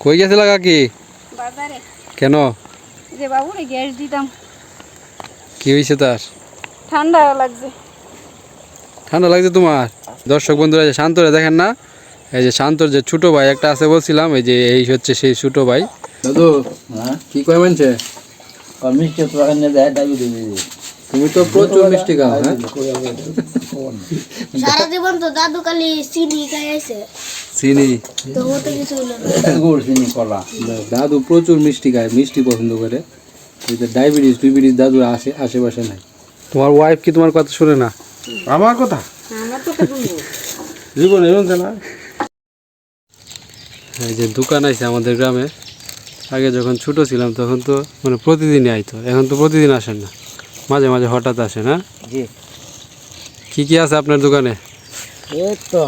কই গেছিল কাকি? বাজারে। কেন? যে বাবুরে গ্যাস দিতাম। কি হয়েছে তার? ঠান্ডা লাগছে। ঠান্ডা লাগছে তোমার? দর্শক বন্ধুরা যে শান্তরে দেখেন না? এই যে শান্তর যে ছোট ভাই একটা আছে বলছিলাম এই যে এই হচ্ছে সেই ছোট ভাই। দাদু হ্যাঁ? কি কয় মানছে আর মিষ্টি তো এনে দেয় ডায়াবেটিস তুমি তো প্রচুর মিষ্টি খাও হ্যাঁ? সারা জীবন তো দাদু কালি চিনি খাইছে চিনি? তো ও তো কিছু হলো গুড় চিনি কলা। দাদু প্রচুর মিষ্টি খায় মিষ্টি পছন্দ করে। ডায়াবেটিস টুইবেটিস দাদু আসে আশেপাশে নাই। তোমার ওয়াইফ কি তোমার কথা শুনে না? আমার কথা? জীবন এরকম না? এই যে দোকান আছে আমাদের গ্রামে আগে যখন ছোট ছিলাম তখন তো মানে প্রতিদিনই আইতো এখন তো প্রতিদিন আসেন না। মাঝে মাঝে হঠাৎ আসেন হ্যাঁ জি। কি কি আছে আপনার দোকানে? এই তো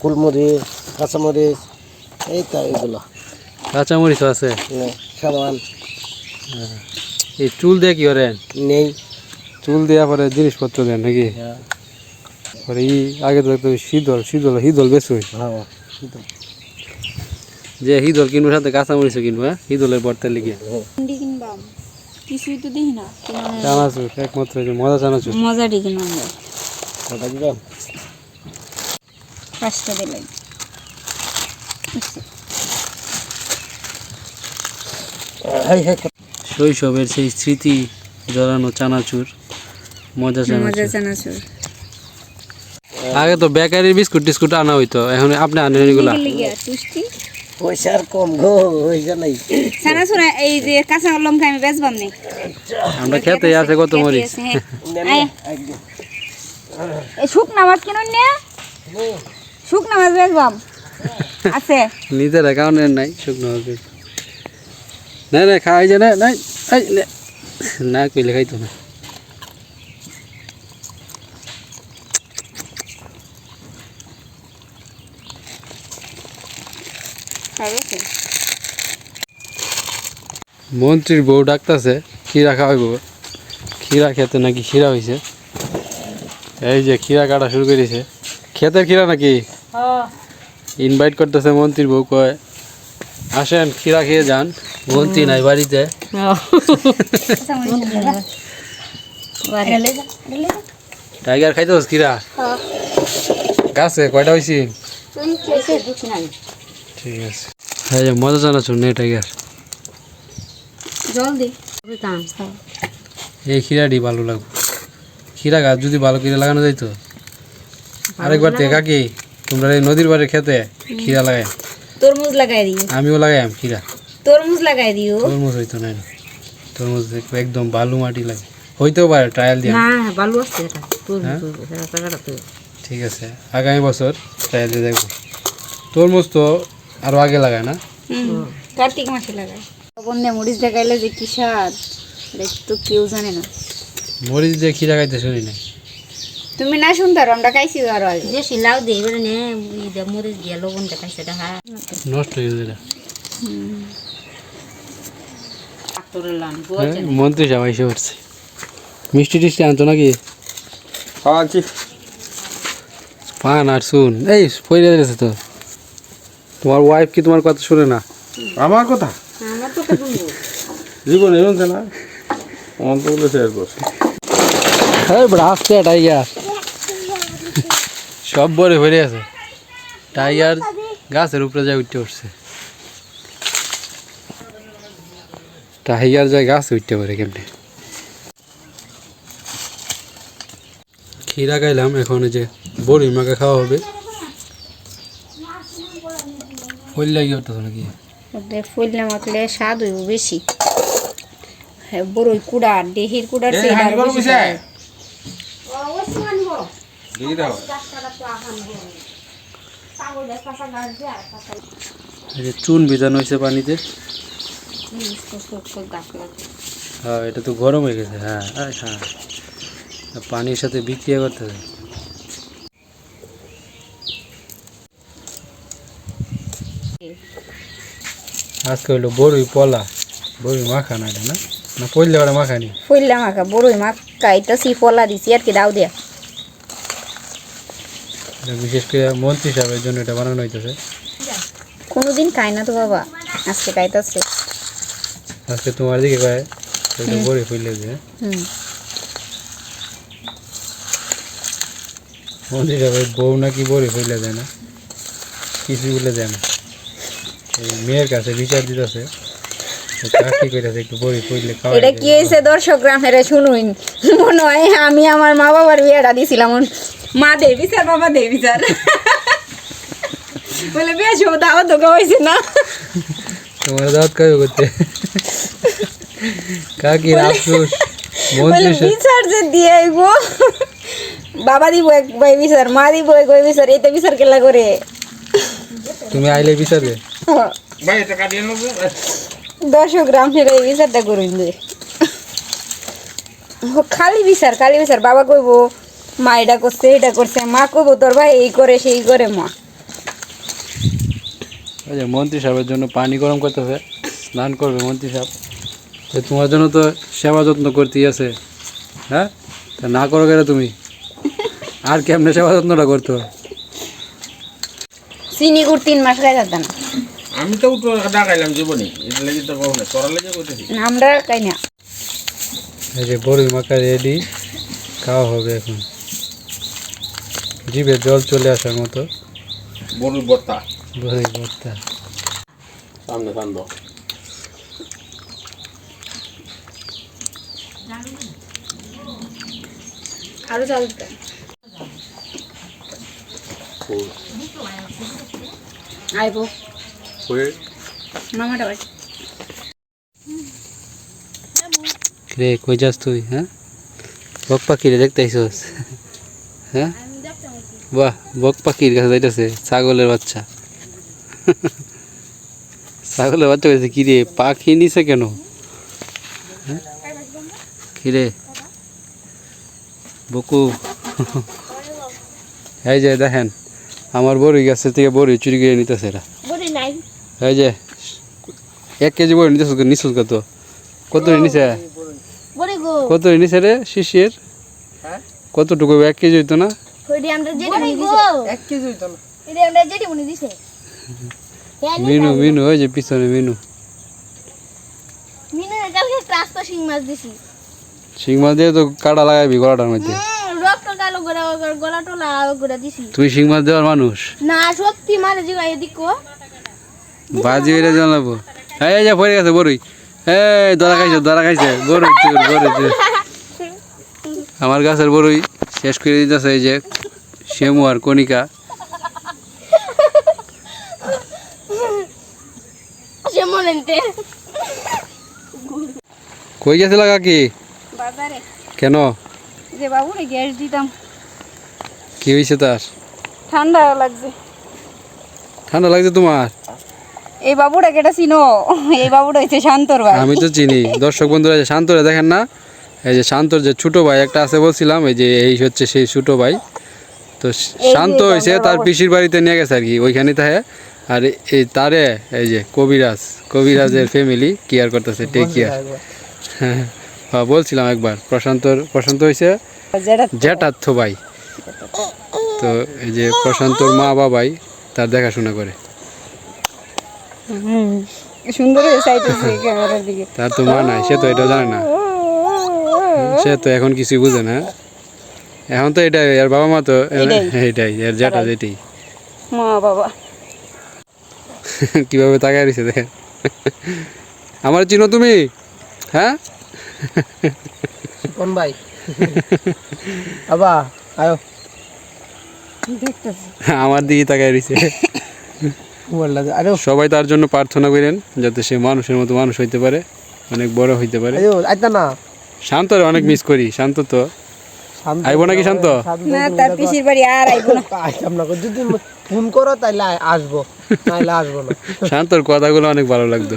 কুলমরিচ কাঁচামরিচ এই তো এগুলো। কাঁচামরিচ আছে? সাবান। এই চুল দিয়ে কি করেন? নেই। চুল দেওয়া পরে জিনিসপত্র দেন নাকি? হ্যাঁ। পরে ই আগে তো শীতল শীতল হিদল বেশি হ্যাঁ যে হিদল কিনবো সাথে কাঁচামরিচও কিনবো হ্যাঁ? হিদলের বর্তে লিখে কিছুই তো দেখি না। চানাচুর একমাত্র যে মজা চানাচুর। আমরা। ওটা দিলাম পাঁচটা দিলাই হাই হাই শৈশবের সেই স্মৃতি জড়ানো চানাচুর মজা মজা চানাচুর। চানাচুর। আগে তো বেকারির বিস্কুট টিস্কুট আনা হইতো এখন আপনি আনেন এগুলা। লিগিয়া তুষ্টি পয়সা আর কম গো পয়সা নাই চানাচুর এই যে কাঁচা লঙ্কা আমি বেচবাম নেই আমরা খেতে আছে কত মরিচ। শুকনা মাছ কিনুন নে। শুকনা মাছ বেচবাম। আছে। নিজের অ্যাকাউন্টের নাই শুকনো হবে না না খাই যে না নাই এই নে। না কইলে খাইতো না খাবে তো? মন্ত্রীর বউ ডাকতেছে খিরা খাওয়াইব। খিরা খেতে নাকি খিরা হয়েছে এই যে খিরা কাটা শুরু করেছে ক্ষেতের খিরা নাকি? ইনভাইট করতেছে মন্ত্রীর বউ কয় আসেন খিরা খেয়ে যান। মন্ত্রী নাই বাড়িতে। টাইগার খাইতে খিরা গাছে কয়টা হয়েছি ঠিক আছে। এই যে মজা জানাচ্ছ নে টাইগার জল দি এই খিরাটি ভালো লাগবে। খিরা গাছ যদি ভালো করে লাগানো যাইতো। আরেকবার দেখা কি তোমরা এই নদীর বাড়ি খেতে খিরা লাগাই তরমুজ লাগাই দিও। আমিও লাগাইম খিরা তরমুজ লাগাই দিও। তরমুজ হইতো না তরমুজ একটু একদম বালু মাটি লাগে। হইতেও পারে ট্রায়াল দিয়ে। ভালো আছে এটা। হ্যাঁ? ঠিক আছে আগামী বছর ট্রায়াল দিয়ে দেখব। তরমুজ তো আরও আগে লাগায় না? কার্তিক মাসে মরিচ দেখাইলে যে কি স্বাদ? এটা তো কেউ জানে না। মরিচ দিয়ে খিরা খাইতে শুনি না তুমি না শুনতে আমরা খাইছি আরও আগে। বেশি লাউ দিয়ে এবারে নে মরিচ দিয়ে লবণ দেখাইছে দেখা। নষ্ট হয়ে হ্যাঁ, মন্ত্রী সবাই এসে পড়ছে। মিষ্টি টিষ্টি আনতো নাকি? পান আর শুন এই পয়লা দিয়েছে তো। তোমার ওয়াইফ কি তোমার কথা শুনে না? আমার কথা? জীবন এরকম না টাইগার। সব বরে ভরে আছে। টাইগার গাছের উপরে যায় উঠতে উঠছে। টাইগার যায় গাছ উঠতে পারে কেমনে? খিরা খাইলাম এখন যে বড়ি মাকে খাওয়া হবে। ফুল লাগিয়ে উঠতেছে নাকি? ফুললে মাখলে স্বাদ হইব বেশি। হ্যাঁ বড়ই কুড়ার দেহির কুড়ার চুন ভিজানো হয়েছে পানিতে। হ্যাঁ এটা তো গরম হয়ে গেছে হ্যাঁ হ্যাঁ। পানির সাথে বিক্রিয়া করতে হবে আজকে হইল বড়ই পলা। বড়ই মাখানা এটা না? না পড়লে ওরা মাখানি ফুললে মাখা বড়ই মাখা এটা সি ফলা দিছি আর কি দাও দিয়া। বিশেষ করে মন্ত্রী সাহেবের জন্য এটা বানানো হইতেছে। কোনোদিন খায় না তো বাবা আজকে খাইতেছে আজকে। তোমার দিকে কয় বড়ি ফুললে যে মন্ত্রী সাহেবের বউ নাকি বড়ি ফুললে যায় না? কিছু বলে যায় না। এই মেয়ের কাছে বিচার দিতেছে। এটা কি হয়েছে দর্শক গ্রামেরা শুনুন। মনে হয় আমি আমার মা বাবার বিয়েটা দিছিলাম। মা দে বিচার বাবা দে বিচার। বলে বেশ তো হয়েছে না। তোমার দাওয়াত খাবে করতে কাকির আফসোস বলে মন্ত্রী সাহেব বিচার যে দিয়ে গো বাবা দিব এক বিচার মা দিব এক বই বিচার বিচার কেলা করে? তুমি আইলে বিচারবে? নেব? দর্শক গ্রামের এই বিচারটা করুন যে। খালি বিচার খালি বিচার। বাবা কইব মা এটা করছে এটা করছে। মা কইব তোর ভাই এই করে সেই করে মা। যে মন্ত্রী সাহেবের জন্য পানি গরম করতে হবে স্নান করবে মন্ত্রী সাহেব। তোমার জন্য তো সেবা যত্ন করতেই আছে হ্যাঁ? তা না করো কেন তুমি? আর কেমনে সেবা যত্নটা করতো চিনি গুড় তিন মাস খাই যেত না আমি তো উঠো ডাকাইলাম জীবনে এটা লেগে তো কখনো তোরা লেগে করতেছি আমরা খাই না। এই যে বড়ি মাখা রেডি খাওয়া হবে এখন। জিভে জল চলে আসার মতো। বড়ুর বর্তা। বড়ি ভর্তা সামনে কান্দ আরও চাল আইবো। মামাটা বাড়ি। রে কই যাস তুই হ্যাঁ? বক পাখি রে দেখতে আইসস হ্যাঁ? বাহ বক পাখির কাছে যাইতেছে ছাগলের বাচ্চা। ছাগলের বাচ্চা কইছে কি রে পাখি নিছে কেন? হ্যাঁ? কি রে বকু। এই যে দেখেন আমার বড়ি গাছের থেকে বড়ি চুরি করে নিতেছে এরা। এই যে এক কেজি বড়ি নিতেছ নিছুস কত? কত নিছে? কত নিছে রে শিশির? কতটুকু এক কেজি হইতো না? যেটি মনে মনে দিছে। মিনু মিনু ওই যে পিছনে মিনু। মিনে কালকে ক্লাস তো শিং মাছ শিং মাছ দিয়ে তো কাটা লাগাবি গলাটার মধ্যে। কালো গলা টোলা তুই শিং মাছ দেওয়ার মানুষ? না সত্যি মারে এদিকো বাজি হইলে জানাব এই যে পড়ে গেছে বড়ই। এই দরা খাইছে দরা খাইছে। বড়ই চুর বড়ই চুর আমার গাছের বড়ই শেষ করে দিতেছে এই যে শ্যামু আর কণিকা। কই গেছিল কাকি? কেন? যে বাবুরে গ্যাস দিতাম। কি হয়েছে তার? ঠান্ডা লাগছে। ঠান্ডা লাগছে তোমার? এই বাবুটা কেটা চিনো? এই বাবুটা হচ্ছে শান্তর ভাই। আমি তো চিনি। দর্শক বন্ধুরা যে শান্তরে দেখেন না? এই যে শান্তর যে ছোট ভাই একটা আছে বলছিলাম এই যে এই হচ্ছে সেই ছোট ভাই। তো শান্ত হয়েছে তার পিসির বাড়িতে নিয়ে গেছে আর কি ওইখানে থাকে। আর এই তারে এই যে কবিরাজ কবিরাজের ফ্যামিলি কেয়ার করতেছে টেক কেয়ার হ্যাঁ বলছিলাম একবার প্রশান্তর প্রশান্ত হয়েছে জ্যাঠার্থ ভাই। তো এই যে প্রশান্তর মা বাবাই তার দেখাশোনা করে। সুন্দর হয়ে চাইতেছে ক্যামেরার দিকে। তার তো মা নাই সে তো এটা জানে না। সে তো এখন কিছুই বুঝে না। এখন তো এটাই আর বাবা মা তো এটাই। এইটাই এর যেটা যেটাই। মা বাবা। কীভাবে তাকায় রয়েছে দেখেন। আমার চিনো তুমি? হ্যাঁ? কোন ভাই? আবা আয়ো। আমার দিকে তাকায় রয়েছে। আরে সবাই তার জন্য প্রার্থনা করেন যাতে সে মানুষের মতো মানুষ হইতে পারে অনেক বড় হইতে পারে। না। শান্ত অনেক মিস করি শান্ত তো। শান্ত নাকি শান্ত? শান্ত না তার পিসির বাড়ি আর আইবো না। আইতাম না যদি ফোন করো তাইলে আসব নাইলে আসব না। শান্তর কথাগুলো অনেক ভালো লাগতো।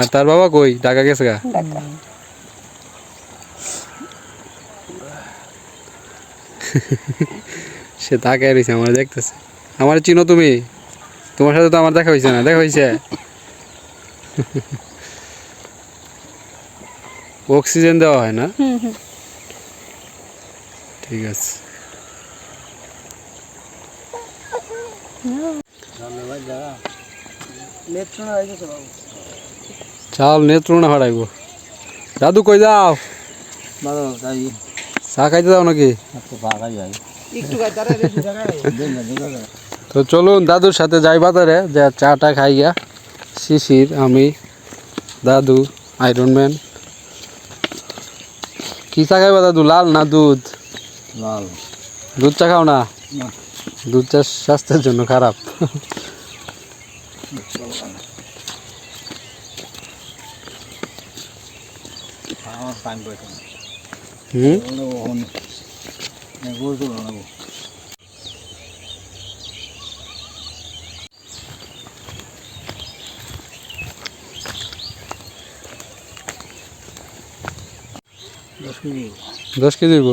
আর তার বাবা কই? ঢাকা গেছে গা? ঢাকা। সে তাকায় রয়েছে আমার দেখতেছে। আমার চিনো তুমি? তোমার সাথে তো আমার দেখা হয়েছে না দেখা হয়েছে অক্সিজেন দেওয়া হয় না? হুম হুম। ঠিক আছে। চাল নেত্রণা হারাইব। দাদু কই যাও? চা খাইতে যাও নাকি? তো চলুন দাদুর সাথে যাই বাজারে যে চাটা খাই গিয়া। শিশির আমি দাদু আয়রন ম্যান কি চা খাইবা দাদু লাল না দুধ? লাল। দুধ চা খাও না। দুধ চা স্বাস্থ্যের জন্য খারাপ। হুম? তো দশ কেজি। দশ কেজি দিব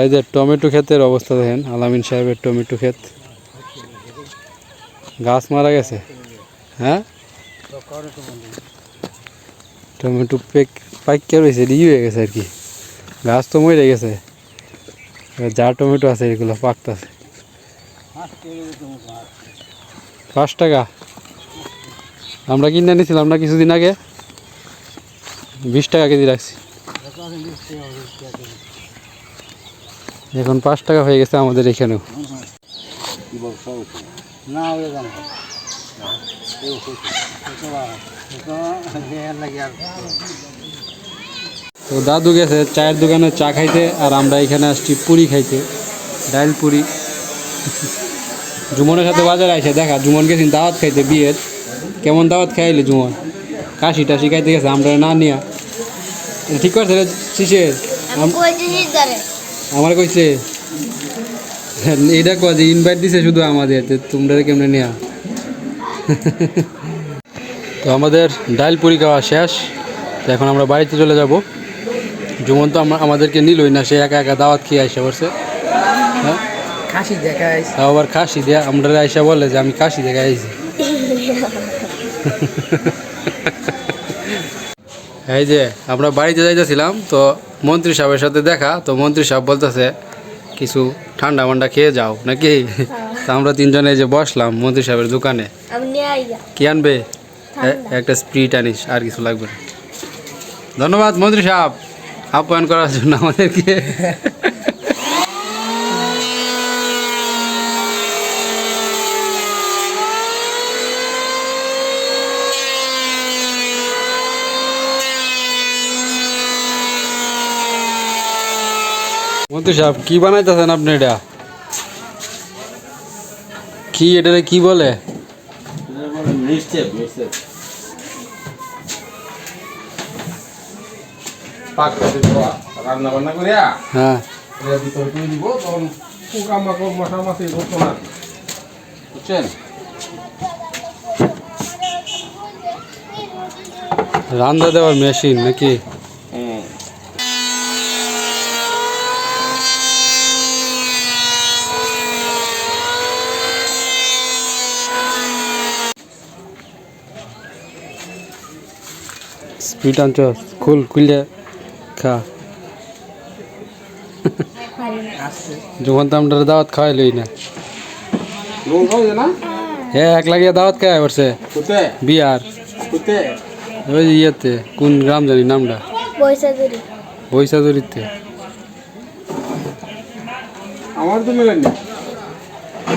এই যে টমেটো ক্ষেতের অবস্থা দেখেন আলামিন সাহেবের টমেটো ক্ষেত। গাছ মারা গেছে? হ্যাঁ? টমেটো পেক পাইকে রয়েছে ই হয়ে গেছে আর কি গাছ তো মরে গেছে এবার যা টমেটো আছে এগুলো পাকতেছে পাঁচ টাকা আমরা কিনে নিয়েছিলাম না কিছুদিন আগে বিশ টাকা কেজি রাখছি এখন পাঁচ টাকা হয়ে গেছে আমাদের এখানেও না ওই জানো লাগে আর তো দাদু গেছে চায়ের দোকানে চা খাইতে আর আমরা এখানে আসছি পুরি খাইতে ডাইল পুরি। জুমনের সাথে বাজারে আইসে দেখা জুমন গেছি দাওয়াত খাইতে বিয়ের। কেমন দাওয়াত খাইলি জুমন? কাশি টাশি খাইতে গেছে আমরা না নিয়া। ঠিক করছে রে শিশের? আমার কইছে? এটা কয় যে ইনভাইট দিছে শুধু আমাদের তোমরা কেমনে নেয়া? তো আমাদের ডাইল পুরি খাওয়া শেষ। তো এখন আমরা বাড়িতে চলে যাব। জুমন তো আমা- আমাদেরকে নিলই না সে একা একা দাওয়াত খেয়ে আইসা বলছে হ্যাঁ? খাসি দেখায় তাও আবার খাসি দেয়া আমরা আইসা বলে যে আমি খাসি দেখে আইছি। এই যে আমরা বাড়িতে যাইতেছিলাম তো মন্ত্রী সাহেবের সাথে দেখা। তো মন্ত্রী সাহেব বলতেছে কিছু ঠান্ডা মান্ডা খেয়ে যাও নাকি? তো আমরা তিনজনে যে বসলাম মন্ত্রী সাহেবের দোকানে। কি আনবে? একটা স্প্রিট আনিস আর কিছু লাগবে না। ধন্যবাদ, মন্ত্রী সাহেব। আপ্যায়ন করার জন্য আমাদেরকে। মন্ত্রী সাহেব, কি বানাইতেছেন আপনি এটা? কি এটারে কি বলে? মিক্সচার মিক্সচার পাক করে দেওয়া রান্না বান্না করিয়া হ্যাঁ। এর ভিতরে করে দিব তখন পোকা মাকড় মশা মাছি ধরতো না বুঝছেন? রান্না দেওয়ার মেশিন নাকি? স্পিড আনছ খুল খুললে খা যখন তো আমরা দাওয়াত খাওয়াইলই না লোক হয় না হে এক লাগিয়ে দাওয়াত খাওয়াই পড়ছে কোথায় বিয়ার কোথায় ওই যে ইয়েতে কোন গ্রাম জানি নামটা বৈশাদরিতে আমার তো মেলেন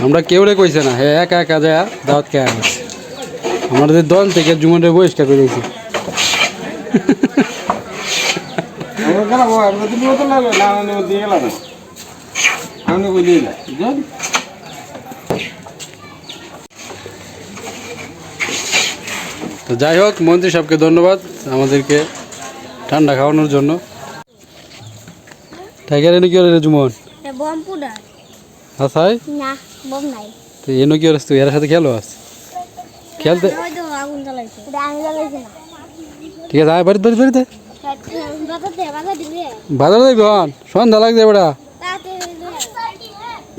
আমরা কেউ রে কইছে না হে একা একা যায় দাওয়াত খাওয়া পড়ছে আমাদের দল থেকে জুমনের বহিষ্কার করে তো লাগবে না আমি দিয়ে গেলাম না। আমি কই না বুঝলেন? তো যাই হোক মন্ত্রী সাহেবকে ধন্যবাদ আমাদেরকে ঠান্ডা খাওয়ানোর জন্য। টাইগার এনে কি হলে রে জুমন? আসাই না বম নাই। তো এনে কি হলে তুই? এর সাথে খেলো আস খেলতে ঠিক আছে আয় বাড়িতে বাড়িতে। বাজার হন সন্ধ্যা লাগছে বেড়া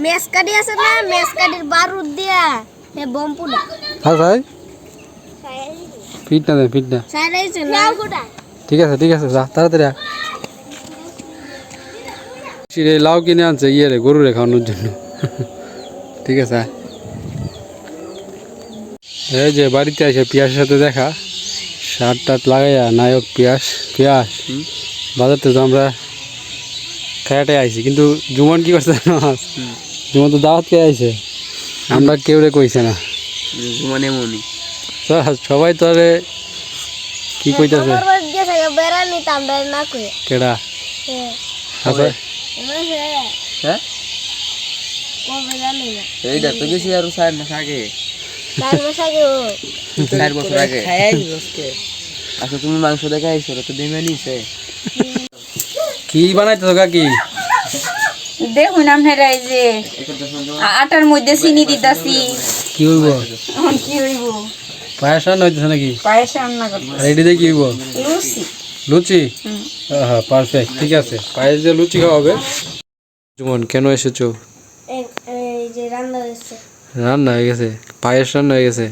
মেস কাটি আছে না? মেস কাটির বারুদ দিয়া। এ বম পুডা আসাই ফিট না দেন ফিট না। ঠিক আছে ঠিক আছে যা তাড়াতাড়ি। চিড়ে লাউ কিনে আনছে ইয়ে রে গরুরে খাওয়ানোর জন্য। ঠিক আছে এই যে বাড়িতে আসে পিয়াসের সাথে দেখা। শার্ট টাট লাগাইয়া নায়ক পিয়াস পিয়াস। বাজার থেকে তো আমরা খায়াটে আইছি কিন্তু জুমন কি করছে জুমন তো দাওয়াত খেয়ে আইছে? আমরা কেউ রে কইছে না। মানে মনি তো সবাই তো আরে কি কইতাছে? কেডা? আছে হ্যাঁ? এইটা তো গেছি আর চার মাস আগে। চার মাস আগে ও। চার বছর আগে। আচ্ছা তুমি মাংস দেখে আইছো তো দেমে নিছে। কি বানাইতেছো কাকি? দেখুন আপনারা এই যে আটার মধ্যে চিনি দিতাছি। কি হইব? এখন কি হইব? পায়েস রান্না হইতেছে নাকি? পায়েস রান্না করব দিয়ে কি হইব? লুচি। লুচি? হ্যাঁ পারফেক্ট ঠিক আছে। পায়েস দিয়ে লুচি খাওয়া হবে। জুমন কেন এসেছ? এই- এই যে রান্না হয়েছে। রান্না হয়ে গেছে? পায়েস রান্না হয়ে গেছে?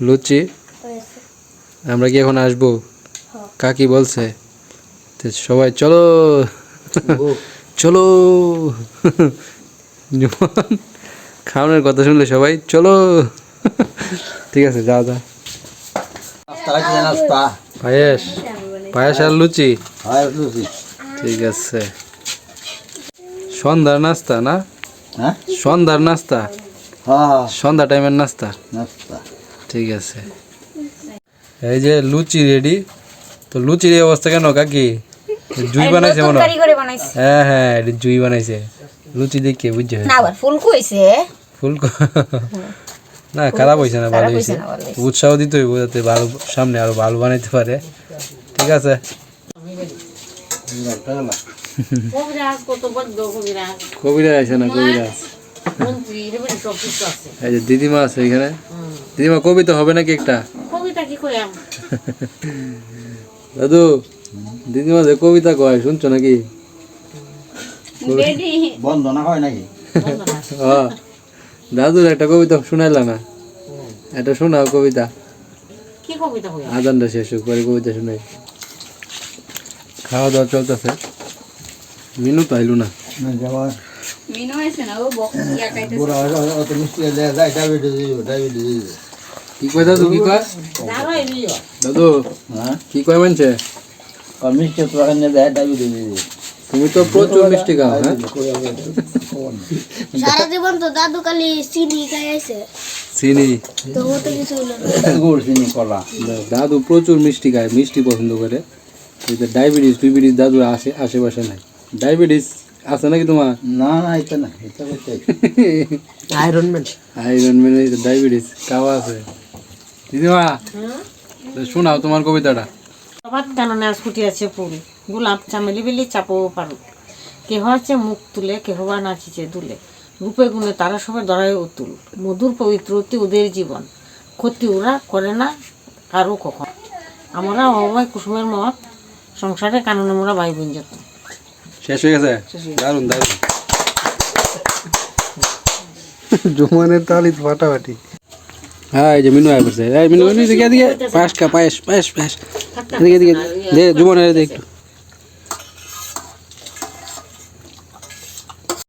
লুচি? আমরা কি এখন আসব? কাকি বলছে। তো সবাই চলো। চলো। খাওয়ানোর কথা শুনলে সবাই চলো। ঠিক আছে যা যা পায়েস। পায়েস আর লুচি। ঠিক আছে। সন্ধ্যার নাস্তা না? হ্যাঁ? সন্ধ্যার নাস্তা? হ্যাঁ সন্ধ্যা টাইমের নাস্তা? নাস্তা। ঠিক আছে। এই যে লুচি রেডি। তো লুচির অবস্থা কেন কাকি? জুই বানাইছে মনে তরকারি করে বানাইছি। হ্যাঁ হ্যাঁ এটা জুই বানাইছে। লুচি দেখে বুঝছে? না আবার ফুল কইছে ফুল না খারাপ হয়েছে না ভালো হয়েছে উৎসাহ দিতে হইব যাতে ভালো সামনে আরও ভালো বানাইতে পারে। ঠিক আছে? কবিরা আছে না কবিরা এই যে দিদিমা আছে এখানে। দিদিমা কবিতা হবে নাকি একটা? কবিতা কি দাদু দিদিমা যে কবিতা কয় শুনছো নাকি? বন্ধ না হয় নাকি? হ্যাঁ দাদুর একটা কবিতা শুনাইলা না? এটা শোনাও কবিতা। কি কবিতা আজানটা শেষ হোক পরে কবিতা শুনাই। খাওয়া দাওয়া চলতেছে। মিনু তো আইলো না। মিনু আছে না ও বক খাইতেছে। বুড়া অত মিষ্টি যায় ডায়াবেটিস ডায়াবেটিস কি কয় দাদু কি কয়? দাদু হ্যাঁ? কি কয় মানছে? আর মিষ্টি তো এখানে যায় ডায়াবেটিস তুমি তো প্রচুর মিষ্টি খাও হ্যাঁ? সারা জীবন তো দাদু কালি চিনি খাইছে চিনি? তো ও তো কিছু গুড় চিনি কলা। দাদু প্রচুর মিষ্টি খায় মিষ্টি পছন্দ করে। ডায়াবেটিস টুইবেটিস দাদু আসে আশেপাশে নাই। ডায়াবেটিস আছে নাকি তোমার? না না এটা না এটা iron man iron man diabetes কাওয়া আছে। দিদিমা শোনাও তোমার কবিতাটা। কাননে আজ ফুটিয়াছে ফুল গোলাপ চামেলি বেলি চাপও পারো কেহ আছে মুখ তুলে কেহ বা নাচিছে দুলে। রূপে গুণে তারা সবাই দড়ায় অতুল। মধুর পবিত্র অতি ওদের জীবন। ক্ষতি ওরা করে না কারও কখন। আমরা অবাই কুসুমের মত সংসারে কাননে মোরা ভাই বোন যেত। শেষ হয়ে গেছে? দারুণ দারুণ জুমানের তালি ফাটাফাটি। হ্যাঁ এই যে মিনু আয় পড়ছে এই মিনু মিনু দিকে দিকে পায়েস খা, পায়েস পায়েস পায়েস। এদিকে এদিকে। দে জুমানের দে একটু।